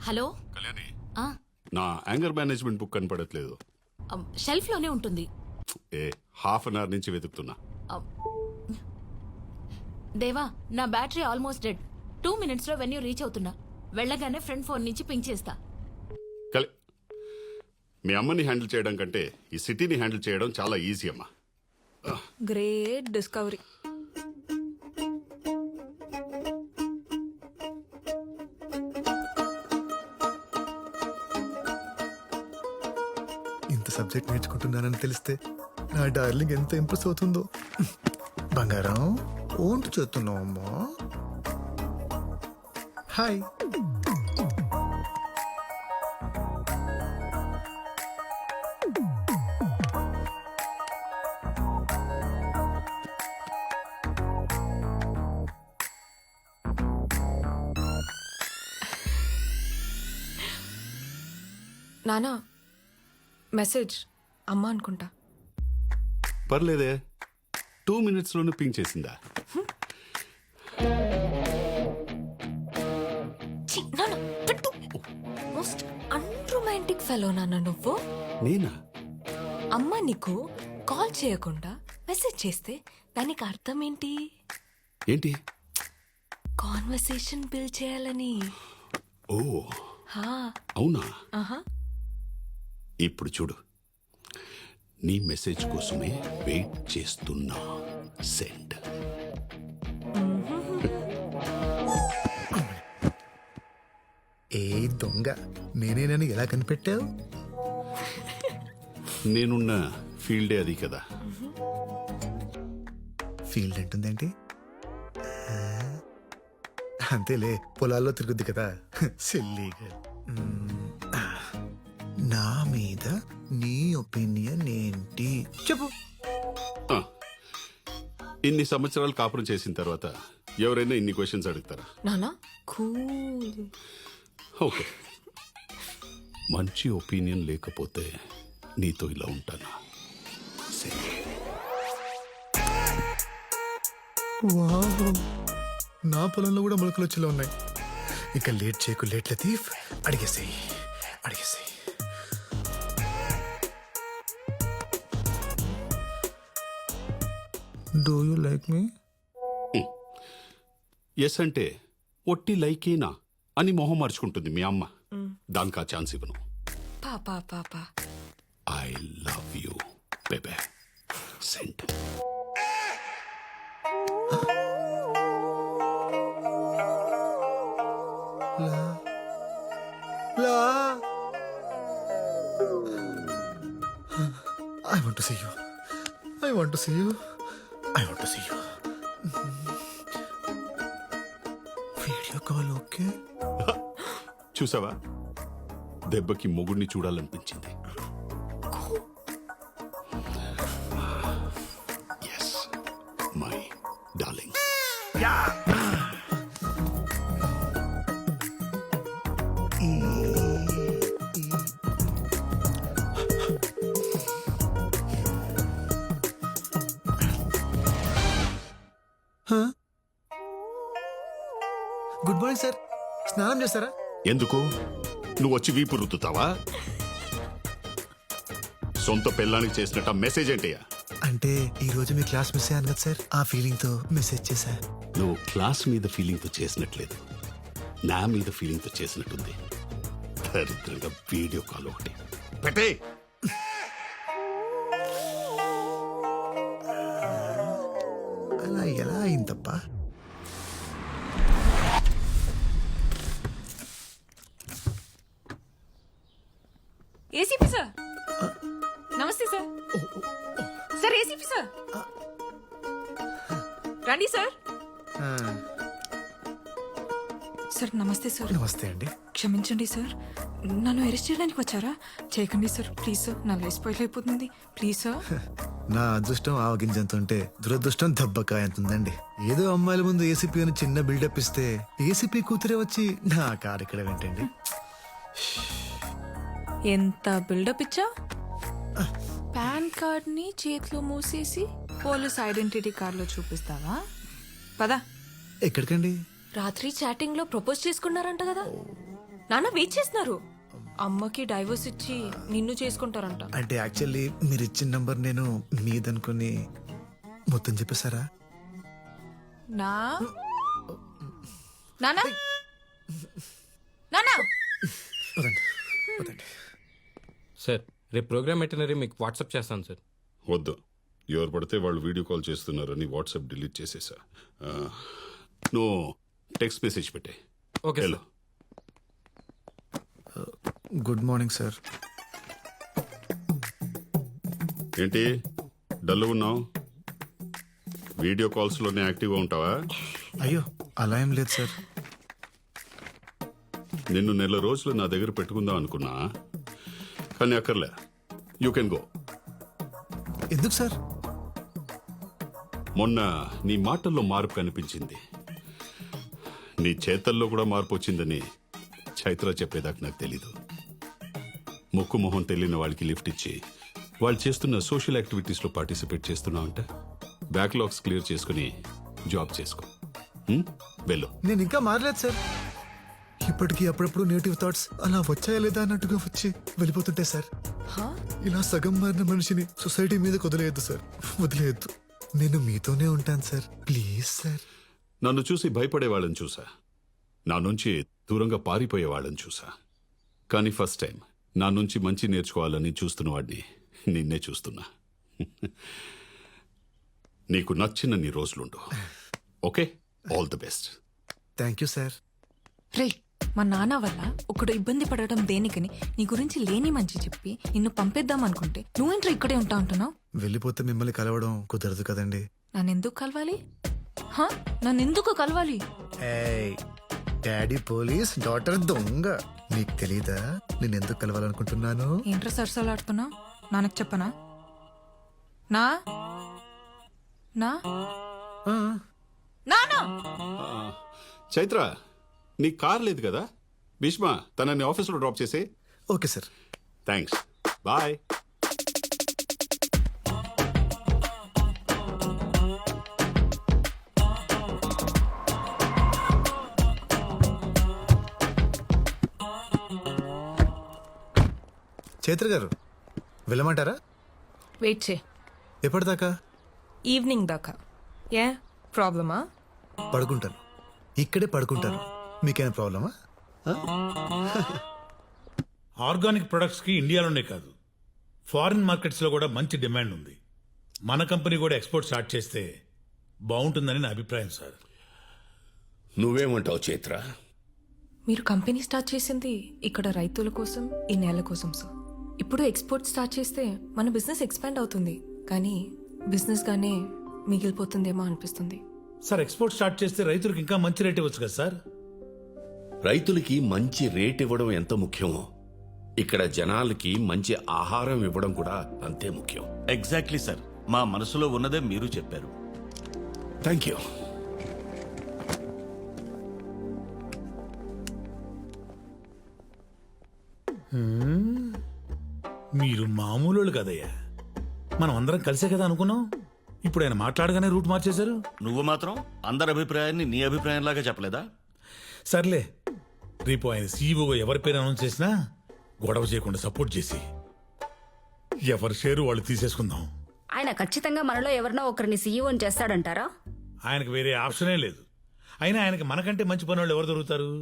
Hello? Kalyani. ఆ, నా anger management book కనపడట్లేదు. అమ్, షెల్ఫ్లోనే ఉంటుంది. ఏ హాఫ్ అన్ అవర్ నుంచి వెతుకుతున్నా. దేవా నా బ్యాటరీ ఆల్మోస్ట్ డెడ్. టూ మినిట్స్లో వెన్యూ రీచ్ అవుతున్నా. వెళ్ళగానే ఫ్రెండ్ ఫోన్ నుంచి పింక్ చేస్తా. కలి మీ అమ్మని హ్యాండిల్ చేయడం కంటే ఈ సిటీని హ్యాండిల్ చేయడం చాలా ఈజీ అమ్మా. Great discovery. ఇంత సబ్జెక్ట్ నేర్చుకుంటున్నానని తెలిస్తే నా డార్లింగ్ ఎంత ఇంప్రెస్ అవుతుందో. బంగారం ఓంటు చేస్తున్నావు అమ్మా. హాయ్. నానా మెసేజ్. అమ్మ అనుకుంటా. పర్లేదే. టూ మినిట్స్లోనే పింక్ చేసిందా? మోస్ట్ అన్రొమాంటిక్ ఫెలో నాన్న నువ్వు. నేనా? అమ్మ నీకు కాల్ చేయకుండా మెసేజ్ చేస్తే దానికి అర్థం ఏంటి? ఏంటి? కాన్వర్సేషన్ బిల్డ్ చేయాలని. ఓ. హా. అవునా? ఆహా. ఇప్పుడు చూడు. నీ మెసేజ్ కోసమే వెయిట్ చేస్తున్నా. సెండ్. ఏ దొంగ నేనేనని ఎలా కనిపెట్టావు? నేనున్న ఫీల్డే అది కదా. ఫీల్డ్ అంటుందేంటి? అంతేలే పొలాల్లో తిరుగుద్ది కదా. సిల్లీగా. నా మీద నీ ఒపీనియన్ ఏంటి? చెప్పు. ఇన్ని సంవత్సరాలు కాపురం చేసిన తర్వాత ఎవరైనా ఇన్ని క్వశ్చన్స్ అడుగుతారా? నానా? కూల్. ఓకే. మంచి ఒపీనియన్ లేకపోతే నీతో ఇలా ఉంటానా. నా పొలంలో కూడా మొలకలు వచ్చేలా ఉన్నాయి. ఇక లేట్ చేయకు లేట్ లతీఫ్ అడిగేసేయి అడిగేసేయి. Do you like me yes అంటే ఒట్టి లైకేనా అని మొహం మార్చుకుంటుంది మీ అమ్మ. దానికి ఆ ఛాన్స్ ఇవ్వను. పాపా పాపా I love you babe sent I want to see you I want to see you I want to see you video call okay? చూసావా? దెబ్బకి మొగుడిని చూడాలనిపించింది. Yes my darling good morning sir. స్నానం చేస్తారా? ఎందుకు? నువ్వు వచ్చి వీపు రుద్దుతావా? సొంత పెళ్ళానికి చేసినట్టు మెసేజ్ ఏంటయ్యా అంటే ఈ రోజు మీ క్లాస్ మిస్ అయ్యాను కదా సార్. ఆ ఫీలింగ్తో మెసేజ్ చేశా. నువ్వు క్లాస్ మీద ఫీలింగ్తో చేసినట్లేదు. నా మీద ఫీలింగ్తో చేసినట్టుంది. దరిద్రంగా వీడియో కాల్ ఒకటి. పెట్టే ఎలా అయిందప్ప ఏసీపీ సార్. నమస్తే సార్. Sir ACP sir. రండి సార్. సార్ నమస్తే సార్. నమస్తే అండి. క్షమించండి సార్. నన్ను అరెస్ట్ చేయడానికి వచ్చారా? చేయకండి సార్ ప్లీజ్ సార్. నా లైఫ్ స్పాయిల్ అయిపోతుంది. Please sir. నా అదృష్టం ఆవగింజంత ఉంటే దురదృష్టం దెబ్బకాయ ఎంత ఉందండి ఏదో అమ్మాయిల ముందు ఏసీపీ అని చిన్న బిల్డప్ ఇస్తే ఏసీపీ కూతురే వచ్చి నా కారు ఇక్కడ వెంటండి ఎంత బిల్డప్ ఇచ్చా పాన్ కార్డ్ని చేతిలో మూసేసి పోలీస్ ఐడెంటిటీ కార్డులో చూపిస్తావా? పదా. ఎక్కడికండి? రాత్రి చాటింగ్లో ప్రపోజ్ చేసుకున్నారంట కదా. నాన్న వెయిట్ చేస్తున్నారు. అమ్మకి డైవర్స్ ఇచ్చి నిన్ను చేసుకుంటారంట. అంటే యాక్చువల్లీ మీరు ఇచ్చిన నంబర్ నేను మీదనుకుని మొత్తం చెప్పేశారా? నా? నానా? నానా? సార్ రేపు ప్రోగ్రామ్ ఎటనరీ మీకు వాట్సాప్ చేస్తాను సార్. వద్దు. ఎవరు పడితే వాళ్ళు వీడియో కాల్ చేస్తున్నారని వాట్సాప్ డిలీట్ చేసేసా. ఆ, నువ్వు టెక్స్ట్ మెసేజ్ పెట్టే. Okay hello. Good morning sir ఏంటి? డల్ ఉన్నావు? వీడియో కాల్స్లోనే యాక్టివ్గా ఉంటావా? అయ్యో అలా ఏం లేదు సార్ నిన్ను నెల రోజులు నా దగ్గర పెట్టుకుందాం అనుకున్నా. కానీ అక్కర్లే. యూ కెన్ గో ఎందుకు సార్ మొన్న నీ మాటల్లో మార్పు కనిపించింది. నీ చేతల్లో కూడా మార్పు వచ్చిందని చైత్ర చెప్పేదాకా నాకు తెలీదు. ముక్కు మొహం తెలియని వాళ్ళకి లిఫ్ట్ ఇచ్చి వాళ్ళు చేస్తున్న సోషల్ యాక్టివిటీస్లో పార్టిసిపేట్ చేస్తున్నావు అంటే? బ్యాక్లాగ్స్ క్లియర్ చేసుకుని జాబ్ చేసుకో? వెళ్ళు. నేను ఇంకా మారలేదు సార్. ఇప్పటికీ అప్పుడప్పుడు నేటివ్ థాట్స్ అలా వచ్చాయా లేదా అన్నట్టుగా వచ్చి వెళ్ళిపోతుంటాయి సార్. ఇలా సగం మారిన మనిషిని సొసైటీ మీద వదిలేయద్దు సార్. వదిలేయద్దు. నేను మీతోనే ఉంటాను సార్. Please sir. నన్ను చూసి భయపడే వాళ్ళని చూసా. నా నుంచి దూరంగా పారిపోయే వాళ్ళని చూసా. కానీ ఫస్ట్ టైం నా నుంచి మంచి నేర్చుకోవాలని చూస్తున్న వాడిని నిన్నే చూస్తున్నా. నీకు నచ్చిన నీ రోజులుండు. Okay? All the best thank you sir రే మా నాన్న వల్ల ఒకడు ఇబ్బంది పడటం దేనికని నీ గురించి లేని మంచి చెప్పి నిన్ను పంపేద్దాం అనుకుంటే నువ్వేంట్రా ఇక్కడే ఉంటా ఉంటున్నావు వెళ్ళిపోతే మిమ్మల్ని కలవడం కుదరదు కదండి. నన్నెందుకు కలవాలి? హా? నన్నెందుకు కలవాలి? ఏయ్ డాడీ పోలీస్ డాటర్ దొంగ. నీకు తెలీదా? నేను ఎందుకు కలవాలనుకుంటున్నాను ఏంట్రా సరసాలాడుతున్నావు నాన్నకు చెప్పనా? నా? నా? ఆ, నానా చైత్ర నీ కార్ లేదు కదా? భీష్మ తనని ఆఫీస్లో డ్రాప్ చేసే okay sir. Thanks bye. Chaitra గారు వెళ్ళమంటారా? వెయిట్ చే ఎప్పటిదాకా? ఈవినింగ్ దాకా. ఏ? ప్రాబ్లమా పడుకుంటాను. ఇక్కడే పడుకుంటాను. మీకేమైనా ప్రాబ్లమా ఆర్గానిక్ ప్రొడక్ట్స్కి ఇండియాలోనే కాదు. ఫారిన్ మార్కెట్స్లో కూడా మంచి డిమాండ్ ఉంది. మన కంపెనీ కూడా ఎక్స్పోర్ట్ స్టార్ట్ చేస్తే బాగుంటుందని నా అభిప్రాయం సార్ నువ్వేమంటావు చైత్ర? మీరు కంపెనీ స్టార్ట్ చేసింది ఇక్కడ రైతుల కోసం ఈ నేల కోసం సార్ ఇప్పుడు ఎక్స్పోర్ట్ స్టార్ట్ చేస్తే మన బిజినెస్ ఎక్స్పాండ్ అవుతుంది. కానీ బిజినెస్ గానే మిగిలిపోతుందేమో అనిపిస్తుంది. సార్ ఎక్స్పోర్ట్ స్టార్ట్ చేస్తే రైతులకు ఇంకా మంచి రేట్ ఇవ్వచ్చు కదా సార్? రైతులకి మంచి రేట్ ఇవ్వడం ఎంత ముఖ్యమో ఇక్కడ జనాలకి మంచి ఆహారం ఇవ్వడం కూడా అంతే ముఖ్యం. ఎగ్జాక్ట్లీ సార్ మా మనసులో ఉన్నదే మీరు చెప్పారు. థ్యాంక్ యూ మీరు మామూలు వాళ్ళు కదయ్యా. మనం అందరం కలిసే కదా అనుకున్నాం? ఇప్పుడు ఆయన మాట్లాడగానే రూట్ మార్చేశారు? నువ్వు మాత్రం అందరి అభిప్రాయాన్ని నీ అభిప్రాయంలాగా చెప్పలేదా? సర్లే రేపు ఆయన సీఈఓ ఎవరి పేరు అనౌన్స్ చేసినా గొడవ చేయకుండా సపోర్ట్ చేసి ఎవరి షేరు వాళ్ళు తీసేసుకుందాం. ఆయన ఖచ్చితంగా మనలో ఎవరినో ఒకరిని సీఈఓని చేస్తాడంటారా? ఆయనకు వేరే ఆప్షనే లేదు. అయినా ఆయనకి మనకంటే మంచి పని వాళ్ళు ఎవరు దొరుకుతారు?